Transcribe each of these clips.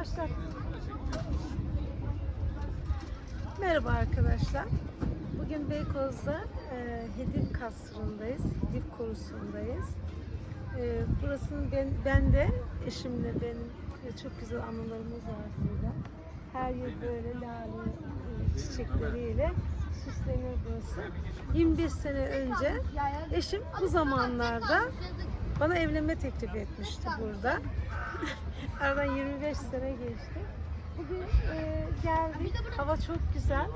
Başlat. Merhaba arkadaşlar. Bugün Beykoz'da e, Hedif Kasrı'ndayız. Hedif Korusu'ndayız. E, burasının ben, ben de eşimle benim e, çok güzel anılarımız var burada. Her yıl böyle lale e, çiçekleriyle süslenir burası. 21 sene önce eşim bu zamanlarda bana evlenme teklif etmişti burada. Aradan 25 sene geçti. Bugün e, geldik. Hava çok güzel.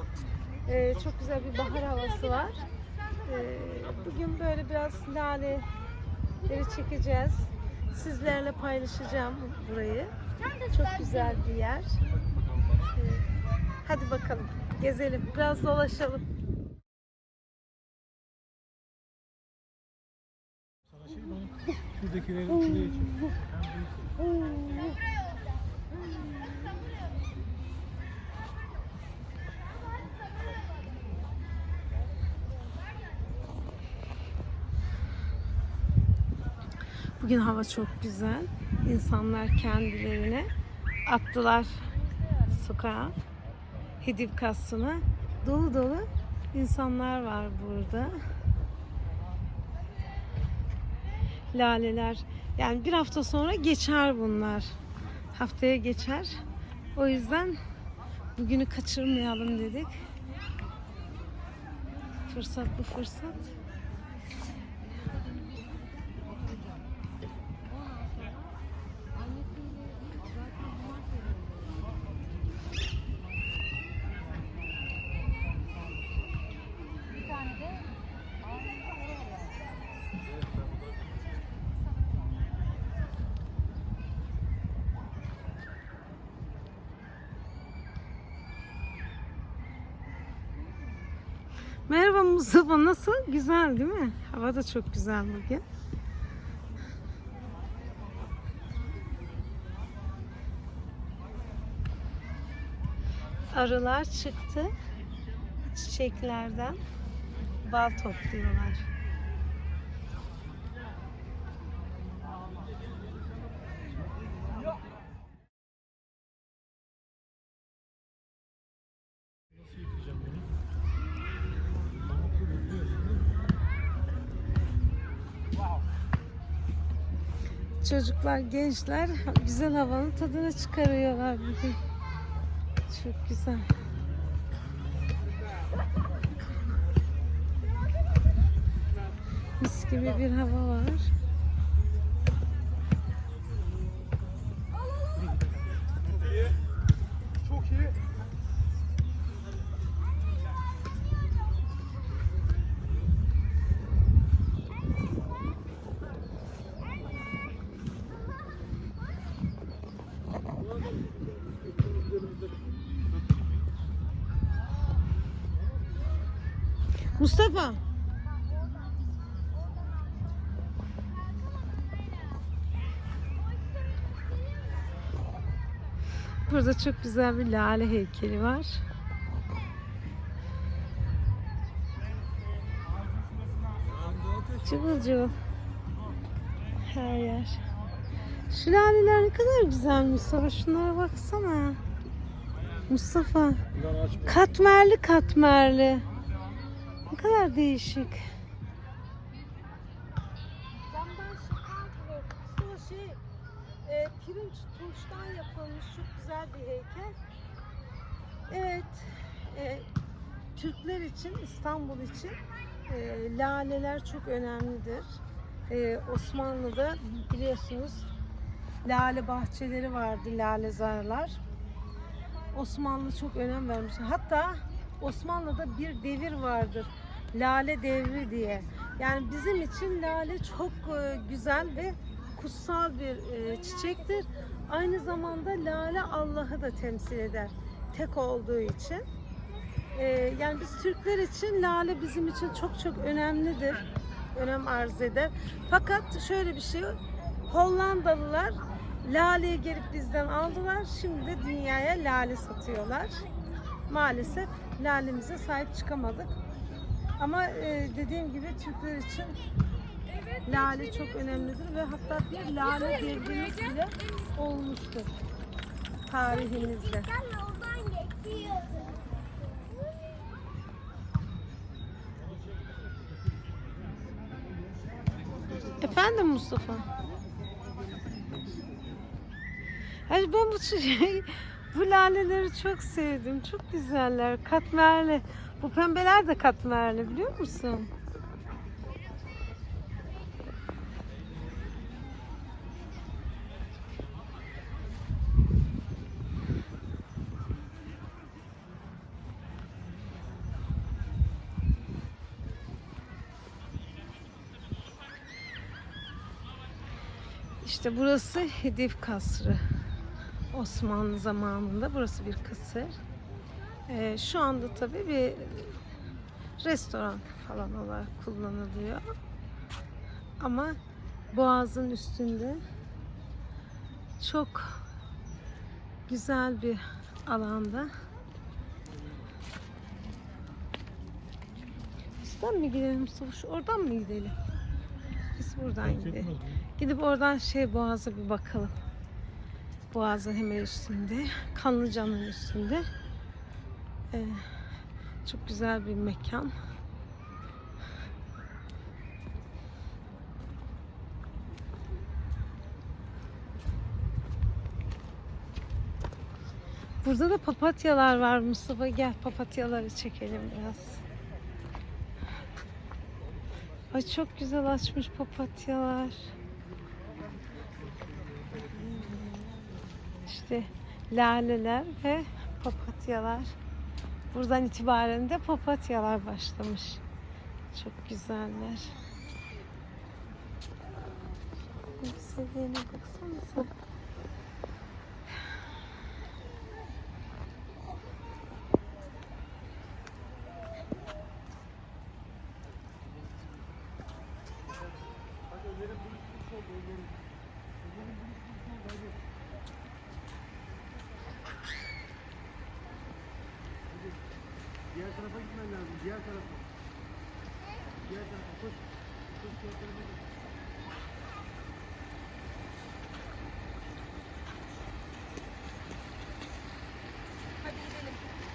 E, çok güzel bir bahar havası var. E, bugün böyle biraz laleleri çekeceğiz. Sizlerle paylaşacağım burayı. Çok güzel bir yer. E, hadi bakalım gezelim. Biraz dolaşalım. Sana şey bana Bugün hava çok güzel. İnsanlar kendilerine attılar sokağa. Hedif kasına. Dolu dolu insanlar var burada. Laleler. Yani bir hafta sonra geçer bunlar. Haftaya geçer. O yüzden bugünü kaçırmayalım dedik. Fırsat bu fırsat. Merhaba Mustafa nasıl? Güzel değil mi? Hava da çok güzel bugün. Arılar çıktı çiçeklerden bal topluyorlar. Bana su döküyor şimdi. Çocuklar, gençler güzel havanın tadını çıkarıyorlar bugün. Çok güzel. Mis gibi bir hava var. Mustafa. Burada çok güzel bir lale heykeli var. Cıvıl cıvıl. Her yer. Şu laleler ne kadar güzel Mustafa. Şunlara baksana. Mustafa. Katmerli katmerli. Ne kadar değişik. Camdan gibi. Mustafa şey, e, pirinç turştan yapılmış çok güzel bir heykel. Evet, e, Türkler için, İstanbul için e, laleler çok önemlidir. E, Osmanlı'da biliyorsunuz lale bahçeleri vardı, lalezarlar. Osmanlı çok önem vermiş. Hatta Osmanlı'da bir devir vardır. Lale devri diye. Yani bizim için lale çok e, güzel ve kutsal bir e, çiçektir. Aynı zamanda lale Allah'ı da temsil eder. Tek olduğu için. E, yani biz Türkler için lale bizim için çok çok önemlidir. Önem arz eder. Fakat şöyle bir şey Hollandalılar laleyi gelip bizden aldılar. Şimdi dünyaya lale satıyorlar. Maalesef lalemize sahip çıkamadık. Ama e, dediğim gibi Türkler için lale çok önemlidir ve hatta bir lale devrimiz bile olmuştur. geçiyordun. Efendim Mustafa? Ay ben bu şey, bu laleleri çok sevdim. Çok güzeller. Katmerli. Bu pembeler de katmerli biliyor musun? İşte burası Hedef Kasrı. Osmanlı zamanında burası bir kısır. Ee, şu anda tabii bir restoran falan olarak kullanılıyor. Ama boğazın üstünde çok güzel bir alanda. Üstten mi gidelim Mustafa? Oradan mı gidelim? Biz buradan gidelim. Gidip oradan şey Boğaz'a bir bakalım. Boğaz'ın hemen üstünde. Kanlıca'nın üstünde. Ee, çok güzel bir mekan. Burada da papatyalar var Mustafa. Gel papatyaları çekelim biraz. Ay çok güzel açmış papatyalar. İşte laleler ve papatyalar. Buradan itibaren de papatyalar başlamış. Çok güzeller. Güzelliğine baksanıza. Diğer tarafa gitmen lazım. Diğer tarafa. Diğer tarafa koş. Koş diğer tarafa git.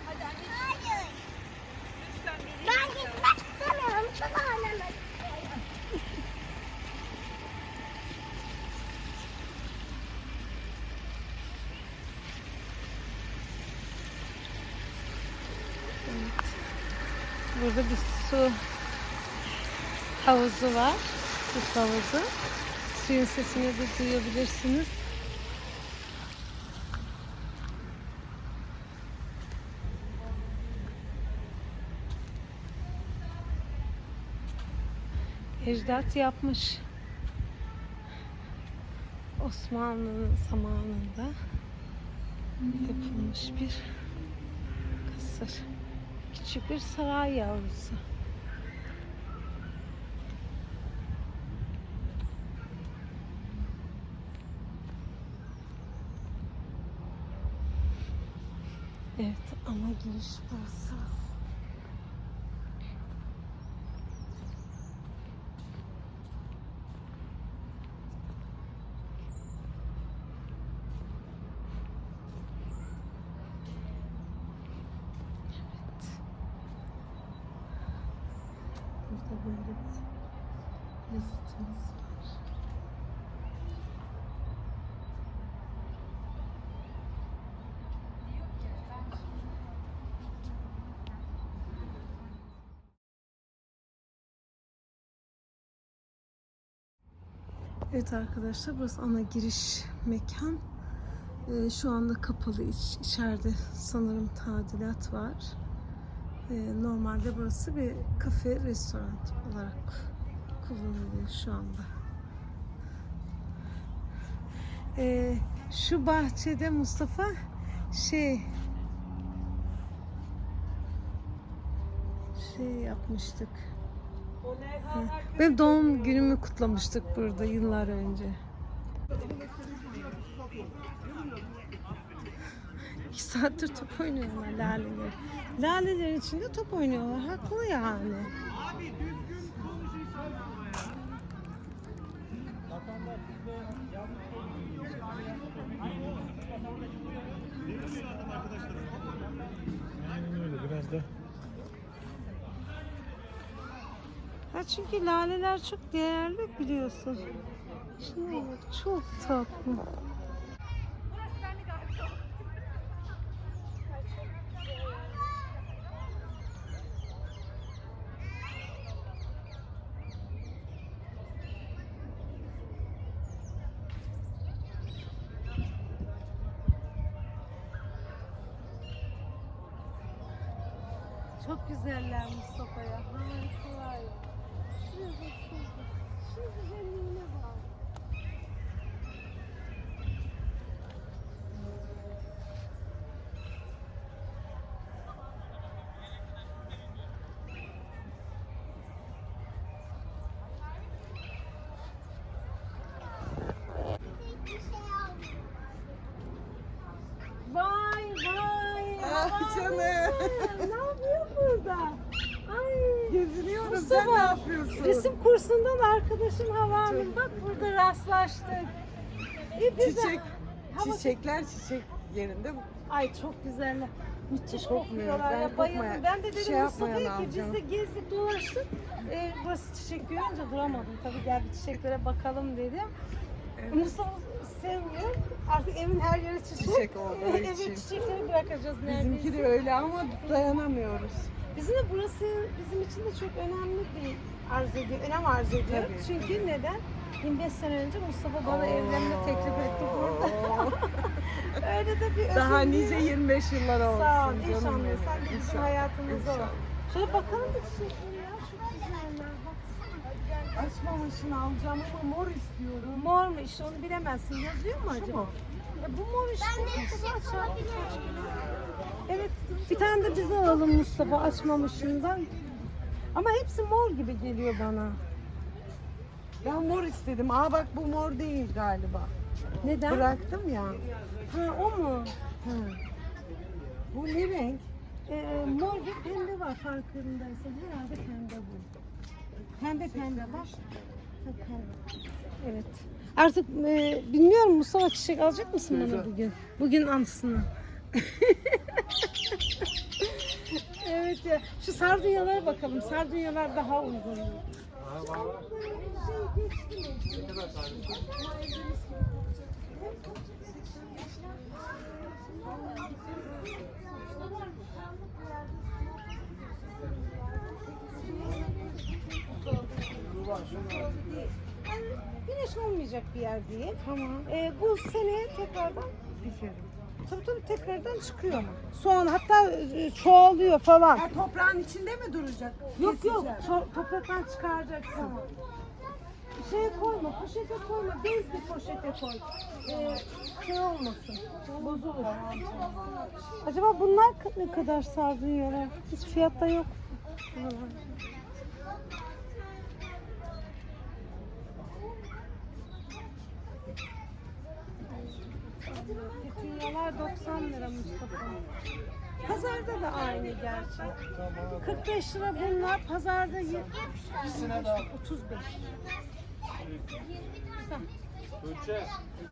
Hayır. Ben gitmek istemiyorum. Çok ağlamak istiyorum. Evet. Burada bir su havuzu var. Su havuzu. Suyun sesini de duyabilirsiniz. Ecdat yapmış. Osmanlı'nın zamanında yapılmış bir kısır. Küçük bir saray yavrusu. Evet, ana giriş burası. Evet. Burada böyle bir yazıtımız var. Evet arkadaşlar burası ana giriş mekan. Ee, şu anda kapalı iç, içeride sanırım tadilat var. Ee, normalde burası bir kafe, restoran olarak kullanılıyor şu anda. Ee, şu bahçede Mustafa şey şey yapmıştık. Benim doğum günümü kutlamıştık burada yıllar önce. İki saattir top oynuyorlar laleler. Lalelerin içinde top oynuyorlar. Haklı yani. Bizde. Ha çünkü laleler çok değerli biliyorsun. Bak çok tatlı. Çok güzeller Mustafa'ya. Harikalar ya. Şuraya bak şurada. Şu güzelliğine bak. Vay vay. Ah, canım. Ne yapıyor burada? Ay. Mustafa, Sen ne yapıyorsun? Resim kursundan arkadaşım Hava Hanım. Bak burada rastlaştık. Biz de- Çiçek, Hava- çiçekler çiçek yerinde. Ay çok güzeller. Müthiş Kokmuyor. kokuyorlar Ben ya bayıldım. kokmayan- Ben de dedim şey Mustafa'ya yapmayan ki biz de gezdik dolaştık. Ee, burası çiçek görünce duramadım. Tabii gel bir çiçeklere bakalım dedim. Evet. Mustafa sevmiyor. Artık evin her yeri çiçek. Çiçek olduğu evet için. çiçekleri bırakacağız neredeyse. Bizimki de öyle ama dayanamıyoruz. Bizim de burası bizim için de çok önemli bir arz ediyor, önem arz ediyor. Tabii. Çünkü neden? 25 sene önce Mustafa bana evlenme teklif etti burada. Oo. Öyle de bir Daha bir- nice 25 yıllar olsun. Sağ ol, inşallah. Sen de bizim hayatımızda ol. Şöyle bakalım da çiçekleri ya. Çok güzeller. Baksana. Açmamışını alacağım ama mor istiyorum. Mor mu işte onu bilemezsin. Yazıyor mu acaba? mu? Ya bu mor işte. Ben de çiçek. Evet. Bir tane de bize alalım Mustafa açmamışından. Ama hepsi mor gibi geliyor bana. Ben mor istedim. Aa bak bu mor değil galiba. Neden? Bıraktım ya. Ha o mu? Hı. Bu ne renk? Ee, mor ve pembe var farkındaysan. Herhalde pembe bu. Pembe pembe bak. Ha, pembe. Evet. Artık e, bilmiyorum Mustafa çiçek alacak mısın bana bugün? Bugün anısına. evet ya. Şu sardunyalara bakalım. Sardunyalar daha uygun. Yani güneş olmayacak bir yer değil. Tamam. Ee, bu sene tekrardan Dikerim. tabii tabii tekrardan çıkıyor. Soğan hatta e, çoğalıyor falan. Ha, toprağın içinde mi duracak? Yok yok Keseceğim. to- topraktan çıkaracaksın. Şeye koyma, poşete koyma, bez bir poşete koy. Ee, şey olmasın, bozulur. Acaba bunlar ne kadar sardunyalar? Hiç fiyatta yok. Petunyalar 90 lira Mustafa. Pazarda da aynı gerçi. 45 lira bunlar, pazarda ye- 35. Tuğçe.